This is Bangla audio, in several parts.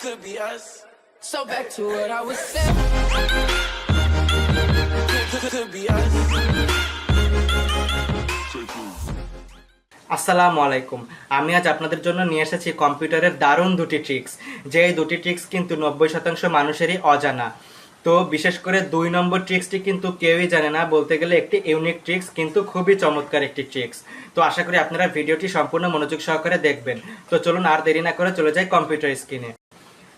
could be us. So back to what I was saying. Could, be us. আসসালামু আলাইকুম। আমি আজ আপনাদের জন্য নিয়ে এসেছি কম্পিউটারের দারুণ দুটি ট্রিক্স যে এই দুটি ট্রিক্স কিন্তু নব্বই শতাংশ মানুষেরই অজানা। তো বিশেষ করে দুই নম্বর ট্রিক্সটি কিন্তু কেউই জানে না। বলতে গেলে একটি ইউনিক ট্রিক্স কিন্তু খুবই চমৎকার একটি ট্রিক্স তো আশা করি আপনারা ভিডিওটি সম্পূর্ণ মনোযোগ সহকারে দেখবেন। তো চলুন আর দেরি না করে চলে যাই কম্পিউটার স্ক্রিনে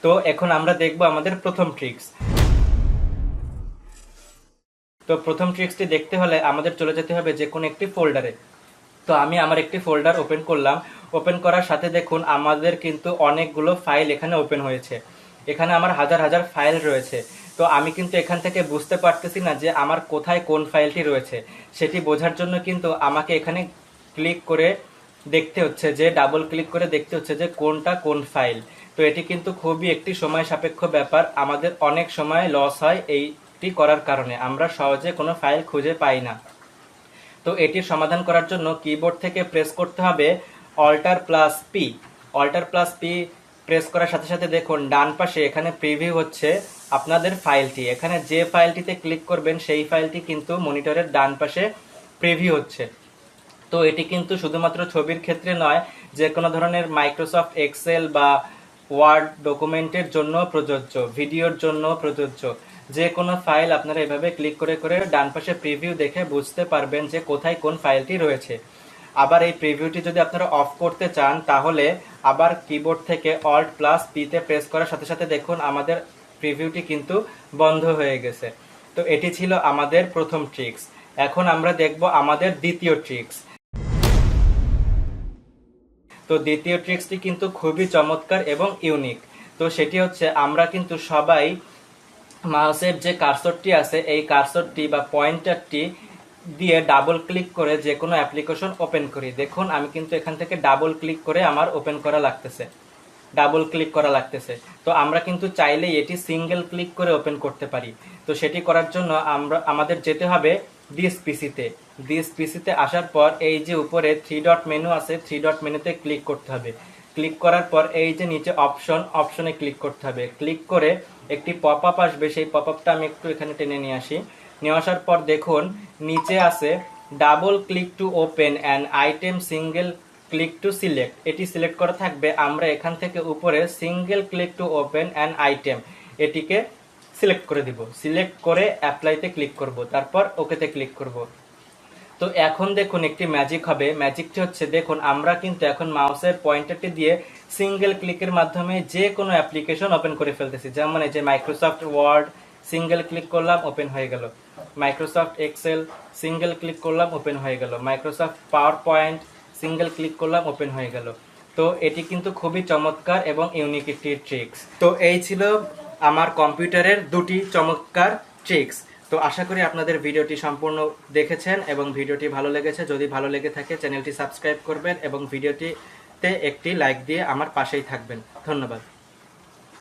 তো এখন আমরা দেখব আমাদের প্রথম ট্রিক্স তো প্রথম ট্রিক্সটি দেখতে হলে আমাদের চলে যেতে হবে যে কোনো একটি ফোল্ডারে তো আমি আমার একটি ফোল্ডার ওপেন করলাম। ওপেন করার সাথে দেখুন আমাদের কিন্তু অনেকগুলো ফাইল এখানে ওপেন হয়েছে। এখানে আমার হাজার হাজার ফাইল রয়েছে। তো আমি কিন্তু এখান থেকে বুঝতে পারতেছি না যে আমার কোথায় কোন ফাইলটি রয়েছে। সেটি বোঝার জন্য কিন্তু আমাকে এখানে ক্লিক করে দেখতে হচ্ছে যে ডাবল ক্লিক করে দেখতে হচ্ছে যে কোনটা কোন ফাইল তো এটি কিন্তু খুবই একটি সময় সাপেক্ষ ব্যাপার। আমাদের অনেক সময় লস হয় এইটি করার কারণে। আমরা সহজে কোনো ফাইল খুঁজে পাই না। তো এটির সমাধান করার জন্য কিবোর্ড থেকে প্রেস করতে হবে alter plus P alter plus P press করার সাথে সাথে দেখুন, ডান পাশে এখানে প্রিভিউ হচ্ছে আপনাদের ফাইলটি এখানে যে ফাইলটিতে ক্লিক করবেন, সেই ফাইলটি কিন্তু মনিটরের ডান পাশে প্রিভিউ হচ্ছে। তো এটি কিন্তু শুধুমাত্র ছবির ক্ষেত্রে নয় যে কোনো ধরনের মাইক্রোসফট এক্সেল বা ওয়ার্ড ডকুমেন্টের জন্য প্রযোজ্য ভিডিওর জন্য প্রযোজ্য। যে কোনো ফাইল আপনারা এভাবে ক্লিক করে করে ডান পাশে প্রিভিউ দেখে বুঝতে পারবেন যে কোথায় কোন ফাইলটি রয়েছে। আবার এই প্রিভিউটি যদি আপনারা অফ করতে চান, তাহলে আবার কিবোর্ড থেকে অল্ট প্লাস পিতে প্রেস করার সাথে সাথে দেখুন আমাদের প্রিভিউটি কিন্তু বন্ধ হয়ে গেছে। তো এটি ছিল আমাদের প্রথম ট্রিক্স এখন আমরা দেখব আমাদের দ্বিতীয় ট্রিক্স তো দ্বিতীয় ট্রিক্সটি কিন্তু খুবই চমৎকার এবং ইউনিক তো সেটি হচ্ছে, আমরা কিন্তু সবাই মাউসের যে কার্সরটি আছে, এই কার্সরটি বা পয়েন্টারটি দিয়ে ডাবল ক্লিক করে যে কোনো অ্যাপ্লিকেশন ওপেন করি। দেখুন, আমি কিন্তু এখান থেকে ডাবল ক্লিক করে আমার ওপেন করা লাগতেছে। ডাবল ক্লিক করা লাগতেছে। তো আমরা কিন্তু চাইলে এটি সিঙ্গেল ক্লিক করে ওপেন করতে পারি। তো সেটি করার জন্য আমরা, আমাদের যেতে হবে দিস পিসিতে দিস পিসিতে আসার পর এই যে উপরে থ্রি ডট মেনু আছে থ্রি ডট মেনুতে ক্লিক করতে হবে। ক্লিক করার পর এই যে নিচে অপশন অপশনে ক্লিক করতে হবে। ক্লিক করে একটি পপ আপ আসবে, সেই পপ আপটা আমি একটু এখানে টেনে নিয়ে আসি। নিয়ে আসার পর দেখুন, নিচে আছে double click to open and item single click to select এটি সিলেক্ট করা থাকবে। আমরা এখান থেকে উপরে single click to open an item এটিকে সিলেক্ট করে দিব। সিলেক্ট করে অ্যাপ্লাইতে ক্লিক করব। তারপর ওকেতে ক্লিক করব। তো এখন দেখুন একটি ম্যাজিক হবে। ম্যাজিকটি হচ্ছে, দেখুন, আমরা কিন্তু এখন মাউসের পয়েন্টারটি দিয়ে সিঙ্গেল ক্লিকের মাধ্যমে যে কোনো অ্যাপ্লিকেশন ওপেন করে ফেলতেছি। যেমন এই যে মাইক্রোসফট ওয়ার্ড সিঙ্গেল ক্লিক করলাম ওপেন হয়ে গেল। মাইক্রোসফট এক্সেল সিঙ্গেল ক্লিক করলাম ওপেন হয়ে গেল। Microsoft PowerPoint single click করলাম, ওপেন হয়ে গেল। তো এটি কিন্তু খুবই চমৎকার এবং ইউনিক একটি ট্রিক্স। তো এই ছিল আমার কম্পিউটারের দুটি চমৎকার ট্রিক্স। তো আশা করি আপনাদের ভিডিওটি সম্পূর্ণ দেখেছেন এবং ভিডিওটি ভালো লেগেছে। যদি ভালো লেগে থাকে, চ্যানেলটি সাবস্ক্রাইব করবেন এবং ভিডিওটিতে একটি লাইক দিয়ে আমার পাশেই থাকবেন। ধন্যবাদ।